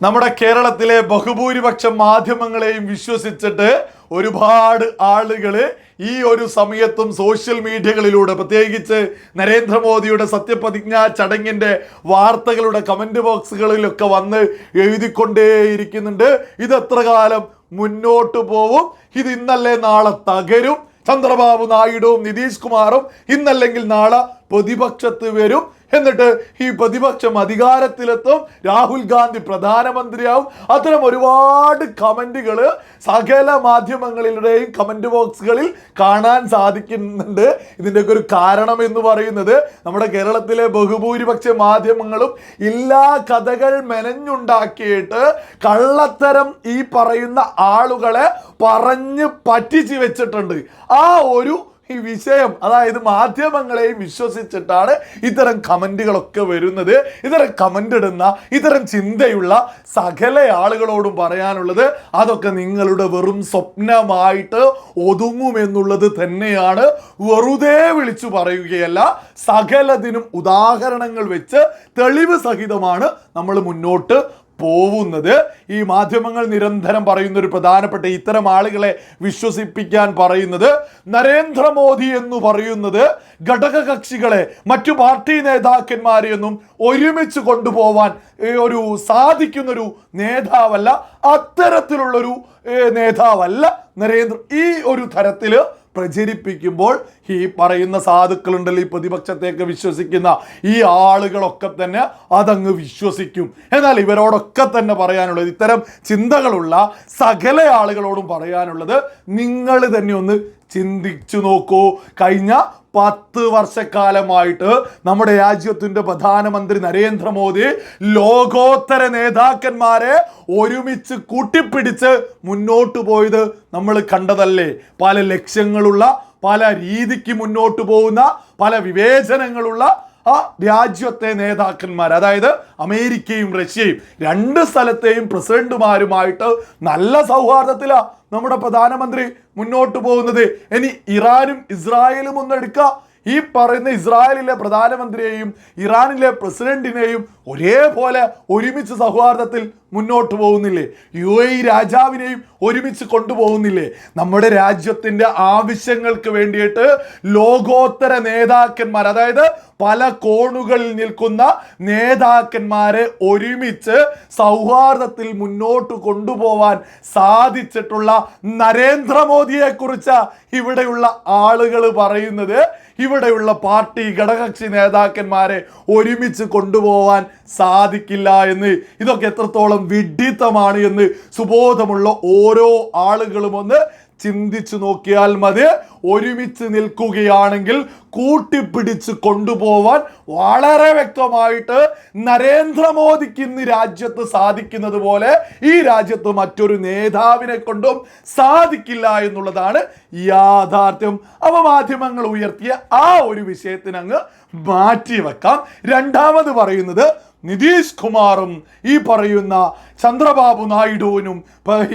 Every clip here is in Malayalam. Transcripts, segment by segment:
നമ്മുടെ കേരളത്തിലെ ബഹുഭൂരിപക്ഷം മാധ്യമങ്ങളെയും വിശ്വസിച്ചിട്ട് ഒരുപാട് ആളുകൾ ഈ ഒരു സമയത്തും സോഷ്യൽ മീഡിയകളിലൂടെ പ്രത്യേകിച്ച് നരേന്ദ്രമോദിയുടെ സത്യപ്രതിജ്ഞാ ചടങ്ങിന്റെ വാർത്തകളുടെ കമന്റ് ബോക്സുകളിലൊക്കെ വന്ന് എഴുതിക്കൊണ്ടേയിരിക്കുന്നുണ്ട്. ഇതെത്ര കാലം മുന്നോട്ട് പോവും? ഇത് ഇന്നല്ലേ നാളെ തകരും? ചന്ദ്രബാബു നായിഡുവും നിതീഷ് കുമാറും ഇന്നല്ലെങ്കിൽ നാളെ പ്രതിപക്ഷത്ത് വരും. എന്നിട്ട് ഈ പ്രതിപക്ഷം അധികാരത്തിലെത്തും. രാഹുൽ ഗാന്ധി പ്രധാനമന്ത്രിയാവും. അത്തരം ഒരുപാട് കമന്റുകൾ സകല മാധ്യമങ്ങളിലൂടെയും കമന്റ് ബോക്സുകളിൽ കാണാൻ സാധിക്കുന്നുണ്ട്. ഇതിന്റെയൊക്കെ ഒരു കാരണം എന്ന് പറയുന്നത് നമ്മുടെ കേരളത്തിലെ ബഹുഭൂരിപക്ഷ മാധ്യമങ്ങളും എല്ലാ കഥകൾ മെനഞ്ഞുണ്ടാക്കിയിട്ട് കള്ളത്തരം ഈ പറയുന്ന ആളുകളെ പറഞ്ഞ് പറ്റിച്ച് വെച്ചിട്ടുണ്ട്. ആ ഒരു ഈ വിഷയം അതായത് മാധ്യമങ്ങളെയും വിശ്വസിച്ചിട്ടാണ് ഇത്തരം കമന്റുകളൊക്കെ വരുന്നത്. ഇത്തരം കമന്റ് ഇടുന്ന ഇത്തരം ചിന്തയുള്ള സകല ആളുകളോടും പറയാനുള്ളത് അതൊക്കെ നിങ്ങളുടെ വെറും സ്വപ്നമായിട്ട് ഒതുങ്ങുമെന്നുള്ളത് തന്നെയാണ്. വെറുതെ വിളിച്ചു പറയുകയല്ല സകലതിനും ഉദാഹരണങ്ങൾ വെച്ച് തെളിവ് സഹിതമാണ് നമ്മൾ മുന്നോട്ട് പോകുന്നത് ഈ മാധ്യമങ്ങൾ നിരന്തരം പറയുന്ന ഒരു പ്രധാനപ്പെട്ട ഇത്തരം ആളുകളെ വിശ്വസിപ്പിക്കാൻ പറയുന്നത് നരേന്ദ്രമോദി എന്ന് പറയുന്നത് ഘടകകക്ഷികളെ മറ്റു പാർട്ടി നേതാക്കന്മാരെയൊന്നും ഒരുമിച്ച് കൊണ്ടുപോവാൻ ഒരു സാധിക്കുന്നൊരു നേതാവല്ല അത്തരത്തിലുള്ളൊരു നേതാവല്ല നരേന്ദ്ര ഈ ഒരു തരത്തിൽ പ്രചരിപ്പിക്കുമ്പോൾ ഈ പറയുന്ന സാധുക്കളുണ്ടല്ലോ ഈ പ്രതിപക്ഷത്തേക്ക് വിശ്വസിക്കുന്ന ഈ ആളുകളൊക്കെ തന്നെ അതങ്ങ് വിശ്വസിക്കും. എന്നാൽ ഇവരോടൊക്കെ തന്നെ പറയാനുള്ളത് ഇത്തരം ചിന്തകളുള്ള സകല ആളുകളോടും പറയാനുള്ളത് നിങ്ങൾ തന്നെ ഒന്ന് ചിന്തിച്ചു നോക്കൂ. കഴിഞ്ഞ പത്ത് വർഷക്കാലമായിട്ട് നമ്മുടെ രാജ്യത്തിന്റെ പ്രധാനമന്ത്രി നരേന്ദ്രമോദി ലോകോത്തര നേതാക്കന്മാരെ ഒരുമിച്ച് കൂട്ടിപ്പിടിച്ച് മുന്നോട്ട് പോയത് നമ്മൾ കണ്ടതല്ലേ? പല ലക്ഷ്യങ്ങളുള്ള പല രീതിക്ക് മുന്നോട്ട് പോകുന്ന പല വിവേചനങ്ങളുള്ള ആ രാജ്യത്തെ നേതാക്കന്മാർ അതായത് അമേരിക്കയും റഷ്യയും രണ്ട് സ്ഥലത്തെയും പ്രസിഡന്റുമാരുമായിട്ട് നല്ല സൗഹാർദ്ദത്തിലാണ് നമ്മുടെ പ്രധാനമന്ത്രി മുന്നോട്ട് പോകുന്നത്. ഇനി ഇറാനും ഇസ്രായേലും ഒന്നെടുക്കുക ഈ പറയുന്ന ഇസ്രായേലിലെ പ്രധാനമന്ത്രിയെയും ഇറാനിലെ പ്രസിഡന്റിനെയും ഒരേപോലെ ഒരുമിച്ച് സൗഹാർദ്ദത്തിൽ മുന്നോട്ട് പോകുന്നില്ലേ? യു എ രാജാവിനെയും ഒരുമിച്ച് കൊണ്ടുപോകുന്നില്ലേ? നമ്മുടെ രാജ്യത്തിന്റെ ആവശ്യങ്ങൾക്ക് വേണ്ടിയിട്ട് ലോകോത്തര നേതാക്കന്മാർ അതായത് പല കോണുകളിൽ നിൽക്കുന്ന നേതാക്കന്മാരെ ഒരുമിച്ച് സൗഹാർദ്ദത്തിൽ മുന്നോട്ട് കൊണ്ടുപോവാൻ സാധിച്ചിട്ടുള്ള നരേന്ദ്രമോദിയെക്കുറിച്ച് ഇവിടെയുള്ള ആളുകൾ പറയുന്നത് ഇവിടെയുള്ള പാർട്ടി ഘടകക്ഷി നേതാക്കന്മാരെ ഒരുമിച്ച് കൊണ്ടുപോവാൻ സാധിക്കില്ല എന്ന്. ഇതൊക്കെ എത്രത്തോളം വിഡ്ഢിത്തമാണ് എന്ന് സുബോധമുള്ള ഓരോ ആളുകളും ഒന്ന് ചിന്തിച്ചു നോക്കിയാൽ മതി. ഒരുമിച്ച് നിൽക്കുകയാണെങ്കിൽ കൂട്ടിപ്പിടിച്ച് കൊണ്ടുപോവാൻ വളരെ വ്യക്തമായിട്ട് നരേന്ദ്രമോദിക്ക് ഇന്ന് രാജ്യത്ത് സാധിക്കുന്നത് പോലെ ഈ രാജ്യത്ത് മറ്റൊരു നേതാവിനെ കൊണ്ടും സാധിക്കില്ല എന്നുള്ളതാണ് യാഥാർത്ഥ്യം. അവ മാധ്യമങ്ങൾ ഉയർത്തിയ ആ ഒരു വിഷയത്തിനങ്ങ് മാറ്റി വെക്കാം രണ്ടാമത് പറയുന്നത് നിതീഷ് കുമാറും ഈ പറയുന്ന ചന്ദ്രബാബു നായിഡുവിനും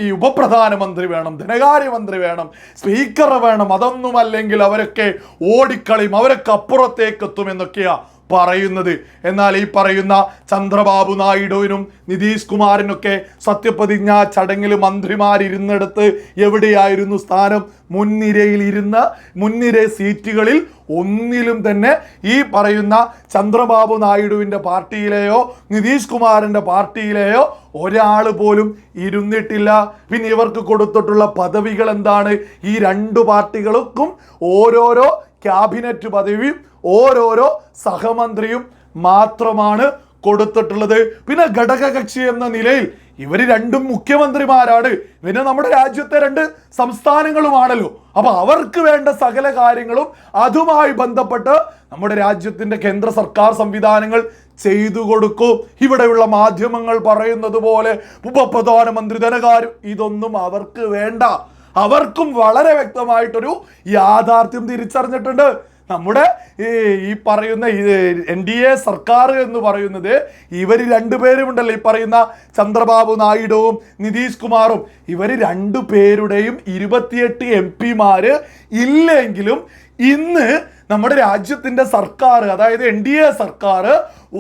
ഈ ഉപപ്രധാനമന്ത്രി വേണം ധനകാര്യമന്ത്രി വേണം സ്പീക്കർ വേണം അതൊന്നുമല്ലെങ്കിൽ അവരൊക്കെ ഓടിക്കളയും അവരൊക്കെ അപ്പുറത്തേക്ക് എത്തുമെന്നൊക്കെയാ പറയുന്നത്. എന്നാൽ ഈ പറയുന്ന ചന്ദ്രബാബു നായിഡുവിനും നിതീഷ് കുമാറിനൊക്കെ സത്യപ്രതിജ്ഞ ചടങ്ങിൽ മന്ത്രിമാരിരുന്നിടത്ത് എവിടെയായിരുന്നു സ്ഥാനം? മുൻനിരയിൽ ഇരുന്ന മുൻനിര സീറ്റുകളിൽ ഒന്നിലും തന്നെ ഈ പറയുന്ന ചന്ദ്രബാബു നായിഡുവിന്റെ പാർട്ടിയിലെയോ നിതീഷ് കുമാറിന്റെ പാർട്ടിയിലെയോ ഒരാൾ പോലും ഇരുന്നിട്ടില്ല. പിന്നെ ഇവർക്ക് കൊടുത്തിട്ടുള്ള പദവികൾ എന്താണ് ഈ രണ്ട് പാർട്ടികൾക്കും ഓരോരോ ക്യാബിനറ്റ് പദവിയും ഓരോരോ സഹമന്ത്രിയും മാത്രമാണ് കൊടുത്തിട്ടുള്ളത്. പിന്നെ ഘടകകക്ഷി എന്ന നിലയിൽ ഇവർ രണ്ടും മുഖ്യമന്ത്രിമാരാണ്. പിന്നെ നമ്മുടെ രാജ്യത്തെ രണ്ട് സംസ്ഥാനങ്ങളുമാണല്ലോ. അപ്പൊ അവർക്ക് വേണ്ട സകല കാര്യങ്ങളും അതുമായി ബന്ധപ്പെട്ട് നമ്മുടെ രാജ്യത്തിന്റെ കേന്ദ്ര സർക്കാർ സംവിധാനങ്ങൾ ചെയ്തു കൊടുക്കും. ഇവിടെയുള്ള മാധ്യമങ്ങൾ പറയുന്നത് പോലെ ഉപപ്രധാനമന്ത്രി ധനകാര്യം ഇതൊന്നും അവർക്ക് വേണ്ട. അവർക്കും വളരെ വ്യക്തമായിട്ടൊരു യാഥാർത്ഥ്യം തിരിച്ചറിഞ്ഞിട്ടുണ്ട്. നമ്മുടെ ഈ പറയുന്ന എൻ ഡി എ സർക്കാർ എന്ന് പറയുന്നത് ഇവർ രണ്ടുപേരും ഉണ്ടല്ലോ ഈ പറയുന്ന ചന്ദ്രബാബു നായിഡുവും നിതീഷ് കുമാറും. ഇവർ രണ്ടു പേരുടെയും ഇരുപത്തിയെട്ട് എം പിമാർ ഇല്ലെങ്കിലും ഇന്ന് നമ്മുടെ രാജ്യത്തിന്റെ സർക്കാർ അതായത് എൻ ഡി എ സർക്കാർ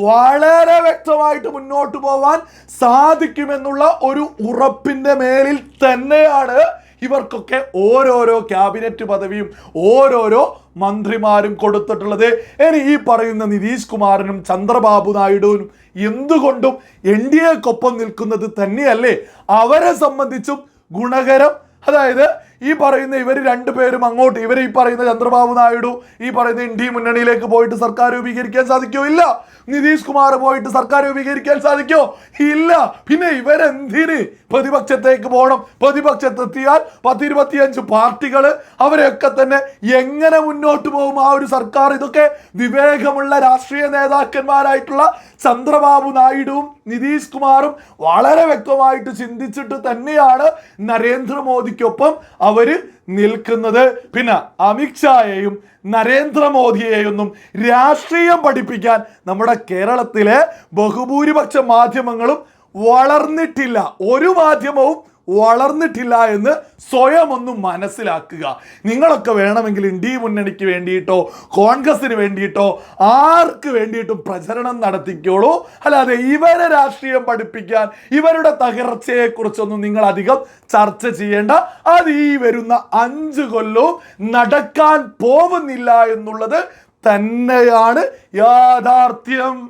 വളരെ വ്യക്തമായിട്ട് മുന്നോട്ട് പോവാൻ സാധിക്കുമെന്നുള്ള ഒരു ഉറപ്പിന്റെ മേലിൽ തന്നെയാണ് ഇവർക്കൊക്കെ ഓരോരോ ക്യാബിനറ്റ് പദവിയും ഓരോരോ മന്ത്രിമാരും കൊടുത്തിട്ടുള്ളത്. ഇനി ഈ പറയുന്ന നിതീഷ് കുമാറിനും ചന്ദ്രബാബു നായിഡുവിനും എന്തുകൊണ്ടും എൻ ഡി എക്കൊപ്പം നിൽക്കുന്നത് തന്നെയല്ലേ? അവരെ സംബന്ധിച്ചും ഗുണകരം. അതായത് ഈ പറയുന്ന ഇവർ രണ്ടുപേരും അങ്ങോട്ട് ഇവർ ഈ പറയുന്ന ചന്ദ്രബാബു നായിഡു ഈ പറയുന്ന ഇന്ത്യ മുന്നണിയിലേക്ക് പോയിട്ട് സർക്കാർ രൂപീകരിക്കാൻ സാധിക്കോ? ഇല്ല. നിതീഷ് കുമാർ പോയിട്ട് സർക്കാർ രൂപീകരിക്കാൻ സാധിക്കോ? ഇല്ല. പിന്നെ ഇവരെന്തിന് പ്രതിപക്ഷത്തേക്ക് പോകണം? പ്രതിപക്ഷത്തെത്തിയാൽ പത്തിരുപത്തിയഞ്ച് പാർട്ടികൾ അവരെയൊക്കെ തന്നെ എങ്ങനെ മുന്നോട്ട് പോകും? ആ ഒരു സർക്കാർ ഇതൊക്കെ വിവേകമുള്ള രാഷ്ട്രീയ നേതാക്കന്മാരായിട്ടുള്ള ചന്ദ്രബാബു നായിഡുവും നിതീഷ് കുമാറും വളരെ വ്യക്തമായിട്ട് ചിന്തിച്ചിട്ട് തന്നെയാണ് നരേന്ദ്രമോദിക്കൊപ്പം അവർ നിൽക്കുന്നത്. പിന്നെ അമിത്ഷായെയും നരേന്ദ്രമോദിയെയൊന്നും രാഷ്ട്രീയം പഠിപ്പിക്കാൻ നമ്മുടെ കേരളത്തിലെ ബഹുഭൂരിപക്ഷ മാധ്യമങ്ങളും വളർന്നിട്ടില്ല. ഒരു മാധ്യമവും വളർന്നിട്ടില്ല എന്ന് സ്വയം ഒന്ന് മനസ്സിലാക്കുക. നിങ്ങളൊക്കെ വേണമെങ്കിൽ ഇന്ത്യ മുന്നണിക്ക് വേണ്ടിയിട്ടോ കോൺഗ്രസിന് വേണ്ടിയിട്ടോ ആർക്ക് വേണ്ടിയിട്ടും പ്രചരണം നടത്തിക്കോളൂ. അല്ലാതെ ഇവരെ രാഷ്ട്രീയം പഠിപ്പിക്കാൻ ഇവരുടെ തകർച്ചയെക്കുറിച്ചൊന്നും നിങ്ങൾ അധികം ചർച്ച ചെയ്യേണ്ട. അത് ഈ വരുന്ന അഞ്ച് കൊല്ലവും നടക്കാൻ പോകുന്നില്ല എന്നുള്ളത് തന്നെയാണ് യാഥാർത്ഥ്യം.